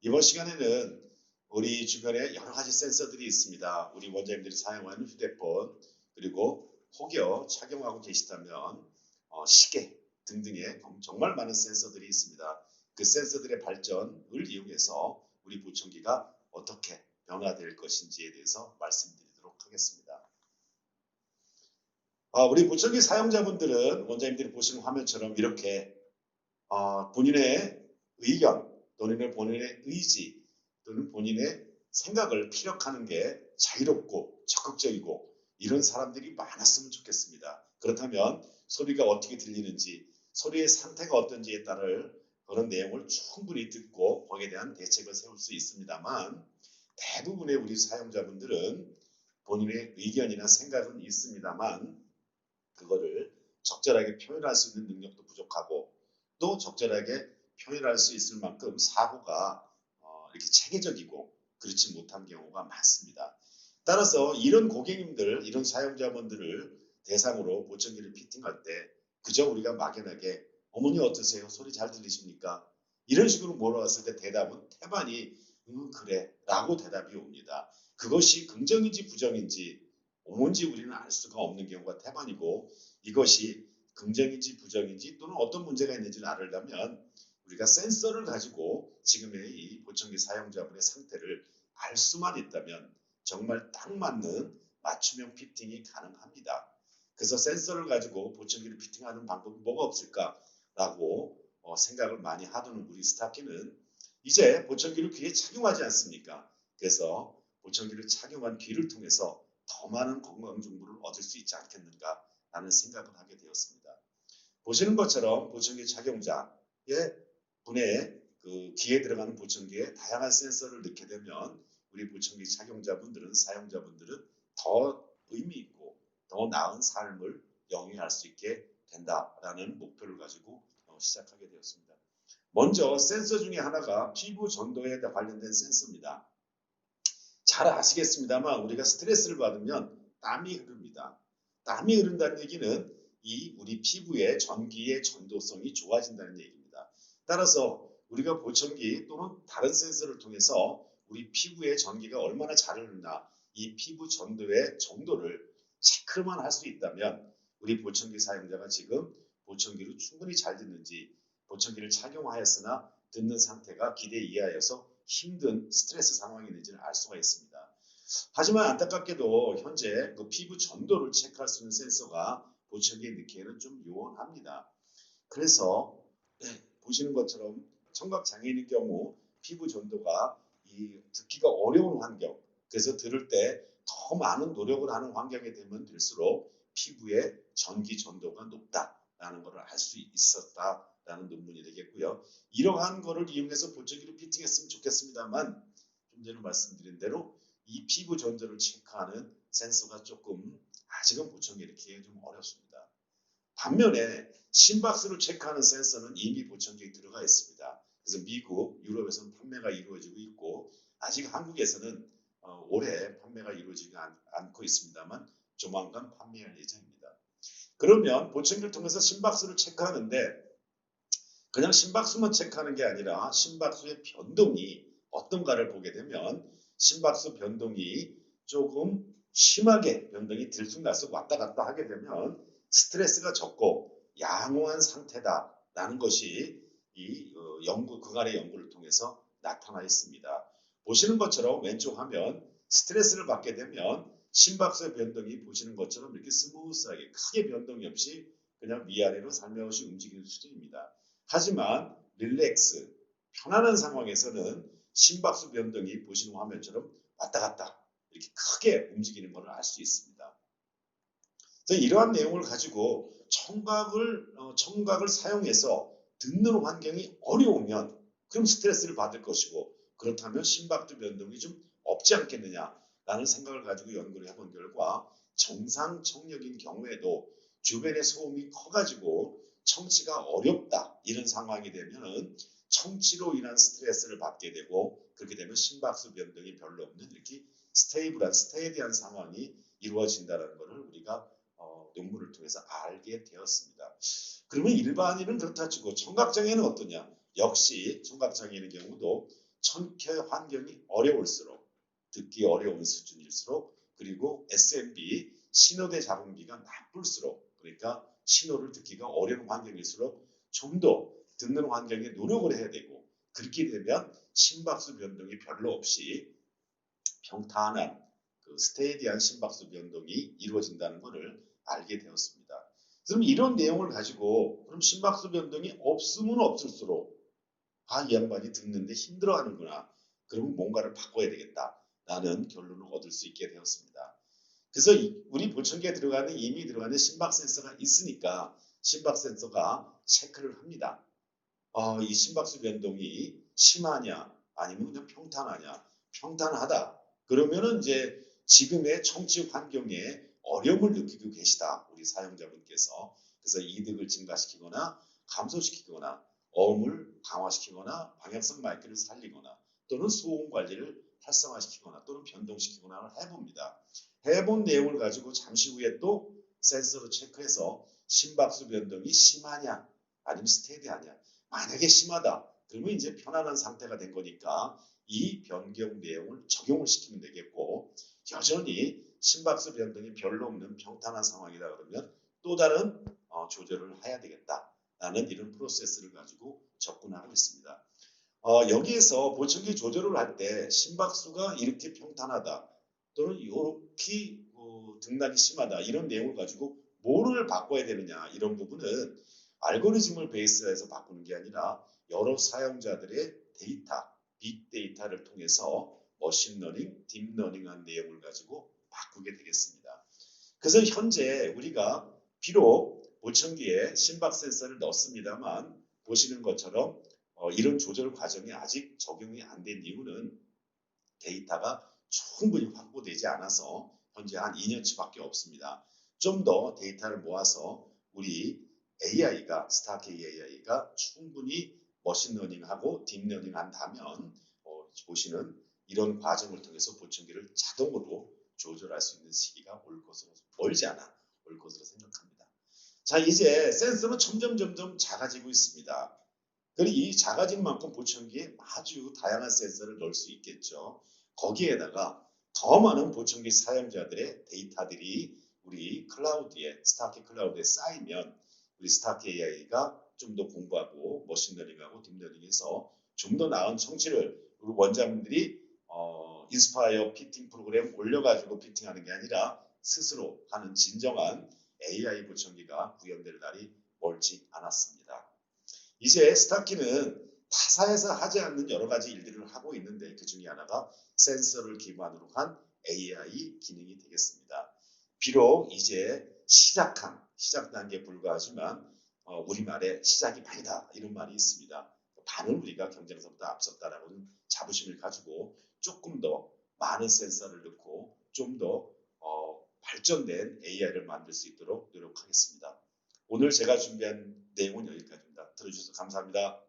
이번 시간에는 우리 주변에 여러 가지 센서들이 있습니다. 우리 원장님들이 사용하는 휴대폰 그리고 혹여 착용하고 계시다면 어, 시계 등등의 정말 많은 센서들이 있습니다. 그 센서들의 발전을 이용해서 우리 보청기가 어떻게 변화될 것인지에 대해서 말씀드리도록 하겠습니다. 어, 우리 보청기 사용자분들은 원장님들이 보시는 화면처럼 이렇게 어, 본인의 의견 또는 본인의 의지 또는 본인의 생각을 피력하는 게 자유롭고 적극적이고 이런 사람들이 많았으면 좋겠습니다. 그렇다면 소리가 어떻게 들리는지 소리의 상태가 어떤지에 따른 그런 내용을 충분히 듣고 거기에 대한 대책을 세울 수 있습니다만 대부분의 우리 사용자분들은 본인의 의견이나 생각은 있습니다만 그거를 적절하게 표현할 수 있는 능력도 부족하고 또 적절하게 표현할 수 있을 만큼 사고가 어, 이렇게 체계적이고 그렇지 못한 경우가 많습니다. 따라서 이런 고객님들, 이런 사용자분들을 대상으로 보청기를 피팅할 때 그저 우리가 막연하게 어머니 어떠세요? 소리 잘 들리십니까? 이런 식으로 물어봤을 때 대답은 태반이 응 그래 라고 대답이 옵니다. 그것이 긍정인지 부정인지 뭔지 우리는 알 수가 없는 경우가 태반이고 이것이 긍정인지 부정인지 또는 어떤 문제가 있는지를 알려면 우리가 센서를 가지고 지금의 이 보청기 사용자분의 상태를 알 수만 있다면 정말 딱 맞는 맞춤형 피팅이 가능합니다. 그래서 센서를 가지고 보청기를 피팅하는 방법이 뭐가 없을까라고 어, 생각을 많이 하던 우리 스타키는 이제 보청기를 귀에 착용하지 않습니까? 그래서 보청기를 착용한 귀를 통해서 더 많은 건강 정보를 얻을 수 있지 않겠는가 라는 생각을 하게 되었습니다. 보시는 것처럼 보청기 착용자의 분의 그 귀에 들어가는 보청기에 다양한 센서를 넣게 되면 우리 보청기 착용자분들은 사용자분들은 더 의미 있고 더 나은 삶을 영위할 수 있게 된다라는 목표를 가지고 어, 시작하게 되었습니다. 먼저 센서 중에 하나가 피부 전도에 관련된 센서입니다. 잘 아시겠습니다만 우리가 스트레스를 받으면 땀이 흐릅니다. 땀이 흐른다는 얘기는 이 우리 피부의 전기의 전도성이 좋아진다는 얘기입니다. 따라서 우리가 보청기 또는 다른 센서를 통해서 우리 피부의 전기가 얼마나 잘 흐르나 이 피부 전도의 정도를 체크만 할 수 있다면 우리 보청기 사용자가 지금 보청기를 충분히 잘 듣는지 보청기를 착용하였으나 듣는 상태가 기대 이하여서 힘든 스트레스 상황이 있는지를 알 수가 있습니다. 하지만 안타깝게도 현재 그 피부 전도를 체크할 수 있는 센서가 보청기에 넣기에는 좀 요원합니다. 그래서 네, 보시는 것처럼 청각 장애인의 경우 피부 전도가 이 듣기가 어려운 환경, 그래서 들을 때 더 많은 노력을 하는 환경이 되면 될수록 피부의 전기 전도가 높다라는 것을 알 수 있었다라는 논문이 되겠고요. 이러한 것을 이용해서 보청기를 피팅했으면 좋겠습니다만 좀 전에 말씀드린 대로 이 피부 전도를 체크하는 센서가 조금 아직은 보청기 이렇게 좀 어렵습니다. 반면에 심박수를 체크하는 센서는 이미 보청기에 들어가 있습니다. 그래서 미국, 유럽에서는 판매가 이루어지고 있고 아직 한국에서는 어, 올해 판매가 이루어지지 않, 고 있습니다만 조만간 판매할 예정입니다. 그러면 보청기를 통해서 심박수를 체크하는데 그냥 심박수만 체크하는 게 아니라 심박수의 변동이 어떤가를 보게 되면 심박수 변동이 조금 심하게 변동이 들쑥날쑥 왔다 갔다 하게 되면 스트레스가 적고 양호한 상태다라는 것이 이 어, 연구 그간의 연구를 통해서 나타나 있습니다. 보시는 것처럼 왼쪽 화면 스트레스를 받게 되면 심박수의 변동이 보시는 것처럼 이렇게 스무스하게 크게 변동이 없이 그냥 위아래로 살며시 움직이는 수준입니다. 하지만 릴렉스, 편안한 상황에서는 심박수 변동이 보시는 화면처럼 왔다 갔다 이렇게 크게 움직이는 것을 알 수 있습니다. 이러한 내용을 가지고 청각을 어, 청각을 사용해서 듣는 환경이 어려우면 그럼 스트레스를 받을 것이고 그렇다면 심박도 변동이 좀 없지 않겠느냐라는 생각을 가지고 연구를 해본 결과 정상 청력인 경우에도 주변의 소음이 커가지고 청취가 어렵다 이런 상황이 되면 청취로 인한 스트레스를 받게 되고 그렇게 되면 심박수 변동이 별로 없는 이렇게 스테이블한 스테이디한 상황이 이루어진다는 것을 우리가 어, 논문을 통해서 알게 되었습니다. 그러면 일반인은 그렇다 치고 청각장애는 어떠냐? 역시 청각장애인의 경우도 청켜 환경이 어려울수록 듣기 어려운 수준일수록 그리고 SMB 신호대 잡음비가 나쁠수록 그러니까 신호를 듣기가 어려운 환경일수록 좀 더 듣는 환경에 노력을 해야 되고 그렇게 되면 심박수 변동이 별로 없이 평탄한 그 스테디한 심박수 변동이 이루어진다는 것을 알게 되었습니다. 그럼 이런 내용을 가지고 그럼 심박수 변동이 없으면 없을수록 아 이 양반이 듣는데 힘들어하는구나. 그러면 뭔가를 바꿔야 되겠다 라는 결론을 얻을 수 있게 되었습니다. 그래서 이- 우리 보청기에 들어가는 이미 들어가는 심박 센서가 있으니까 심박 센서가 체크를 합니다. 어, 이 심박수 변동이 심하냐 아니면 그냥 평탄하냐 평탄하다 그러면은 이제 지금의 청취 환경에 어려움을 느끼고 계시다 우리 사용자분께서 그래서 이득을 증가시키거나 감소시키거나 어음을 강화시키거나 방향성 마이크를 살리거나 또는 소음 관리를 활성화시키거나 또는 변동시키거나 해봅니다. 해본 내용을 가지고 잠시 후에 또 센서로 체크해서 심박수 변동이 심하냐 아니면 스테디하냐 만약에 심하다 그러면 이제 편안한 상태가 된 거니까 이 변경 내용을 적용을 시키면 되겠고 여전히 심박수 변동이 별로 없는 평탄한 상황이다 그러면 또 다른 어, 조절을 해야 되겠다라는 이런 프로세스를 가지고 접근하고 있습니다. 어, 여기에서 보청기 조절을 할 때 심박수가 이렇게 평탄하다 또는 이렇게 어, 등락이 심하다 이런 내용을 가지고 뭐를 바꿔야 되느냐 이런 부분은 알고리즘을 베이스해서 바꾸는 게 아니라 여러 사용자들의 데이터, 빅데이터를 통해서 머신러닝, 딥러닝한 내용을 가지고 바꾸게 되겠습니다. 그래서 현재 우리가 비록 보청기에 심박 센서를 넣습니다만 보시는 것처럼 어, 이런 조절 과정이 아직 적용이 안 된 이유는 데이터가 충분히 확보되지 않아서 현재 한 2년치밖에 없습니다. 좀 더 데이터를 모아서 우리 AI가 스타크 AI가 충분히 머신러닝하고 딥러닝 한다면 어, 보시는 이런 과정을 통해서 보청기를 자동으로 조절할 수 있는 시기가 올 것으로 멀지 않아 올 것으로 생각합니다. 자 이제 센서는 점점 점점 작아지고 있습니다. 그리고 이 작아진 만큼 보청기에 아주 다양한 센서를 넣을 수 있겠죠. 거기에다가 더 많은 보청기 사용자들의 데이터들이 우리 클라우드에 스타키 클라우드에 쌓이면 우리 스타키 AI가 좀 더 공부하고 머신러닝하고 딥러닝해서 좀 더 나은 청취를 우리 원장님들이 어, 인스파이어 피팅 프로그램 올려가지고 피팅하는 게 아니라 스스로 하는 진정한 AI 보청기가 구현될 날이 멀지 않았습니다. 이제 스타키는 타사에서 하지 않는 여러 가지 일들을 하고 있는데 그 중에 하나가 센서를 기반으로 한 AI 기능이 되겠습니다. 비록 이제 시작한 시작 단계에 불과하지만 어, 우리말에 시작이 반이다 이런 말이 있습니다. 반을 우리가 경쟁사보다 앞섰다라는 자부심을 가지고 조금 더 많은 센서를 넣고 좀더 어, 발전된 AI를 만들 수 있도록 노력하겠습니다. 오늘 제가 준비한 내용은 여기까지입니다. 들어주셔서 감사합니다.